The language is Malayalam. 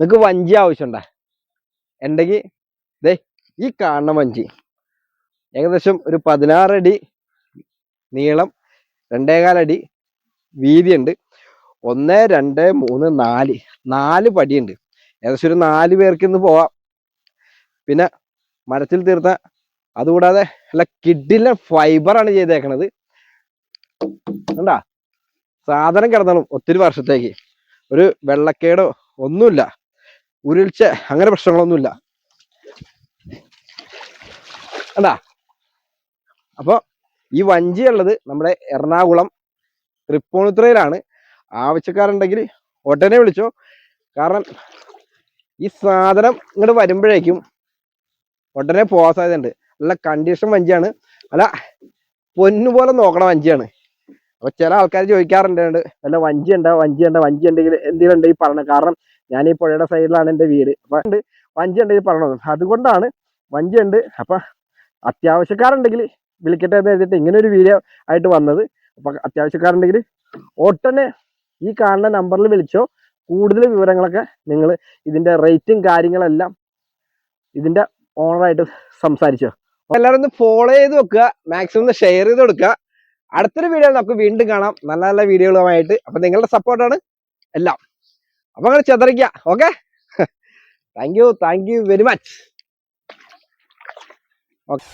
നിങ്ങക്ക് വഞ്ചി ആവശ്യമുണ്ട ഉണ്ടെങ്കിൽ ദേ ഈ കാണുന്ന വഞ്ചി. ഏകദേശം ഒരു പതിനാറടി നീളം രണ്ടേകാലടി വീതിയുണ്ട്. ഒന്ന് രണ്ട് മൂന്ന് നാല്. നാല് പടിയുണ്ട്. ഏകദേശം ഒരു നാല് പേർക്ക് ഇന്ന് പോവാം. പിന്നെ മരത്തിൽ തീർത്ത അതുകൂടാതെ അല്ല കിഡിലെ ഫൈബറാണ് ചെയ്തേക്കണത്. കണ്ടാ? സാധനം കിടന്നാലും ഒത്തിരി വർഷത്തേക്ക്. ഒരു വെള്ളക്കേടോ ഒന്നുമില്ല. ഉരുൾച്ച അങ്ങനെ പ്രശ്നങ്ങളൊന്നുമില്ല. എന്താ അപ്പോൾ ഈ വഞ്ചി ഉള്ളത് നമ്മുടെ എറണാകുളം തൃപ്പൂണിത്തുറയിലാണ്. ആവശ്യക്കാരുണ്ടെങ്കിൽ ഉടനെ വിളിച്ചോ. കാരണം ഈ സാധനം ഇങ്ങോട്ട് വരുമ്പോഴേക്കും ഉടനെ പോകാൻ സാധ്യതയുണ്ട്. നല്ല കണ്ടീഷൻ വഞ്ചിയാണ്. അല്ല പൊന്നുപോലെ നോക്കണ വഞ്ചിയാണ്. അപ്പൊ ചില ആൾക്കാർ ചോദിക്കാറുണ്ട് വല്ല വഞ്ചി ഉണ്ടോ? വഞ്ചി ഉണ്ടോ? വഞ്ചി ഉണ്ടെങ്കിൽ എന്തെങ്കിലും ഉണ്ടെങ്കിൽ പറയണം കാരണം ഞാൻ ഈ പുഴയുടെ സൈഡിലാണ് എന്റെ വീട്. അപ്പൊ വഞ്ചി ഉണ്ടെങ്കിൽ പറയണം അതുകൊണ്ടാണ് വഞ്ചി ഉണ്ട്. അപ്പൊ അത്യാവശ്യക്കാരുണ്ടെങ്കിൽ വിളിക്കട്ടെ എന്ന് എഴുതിയിട്ട് ഇങ്ങനെ ഒരു വീഡിയോ ആയിട്ട് വന്നത്. അപ്പൊ അത്യാവശ്യക്കാരുണ്ടെങ്കിൽ ഒട്ടനെ ഈ കാണുന്ന നമ്പറിൽ വിളിച്ചോ. കൂടുതൽ വിവരങ്ങളൊക്കെ നിങ്ങൾ ഇതിന്റെ റേറ്റും കാര്യങ്ങളെല്ലാം ഇതിന്റെ ഓണറായിട്ട് സംസാരിച്ചോ. എല്ലാവരും ഒന്ന് ഫോളോ ചെയ്ത് വെക്കുക. മാക്സിമം ഒന്ന് ഷെയർ ചെയ്ത് കൊടുക്കുക. അടുത്തൊരു വീഡിയോ നമുക്ക് വീണ്ടും കാണാം. നല്ല നല്ല വീഡിയോകളുമായിട്ട്. അപ്പൊ നിങ്ങളുടെ സപ്പോർട്ടാണ് എല്ലാം. അപ്പൊ അങ്ങനെ ചെതറിക്കുക okay thank you thank you very much okay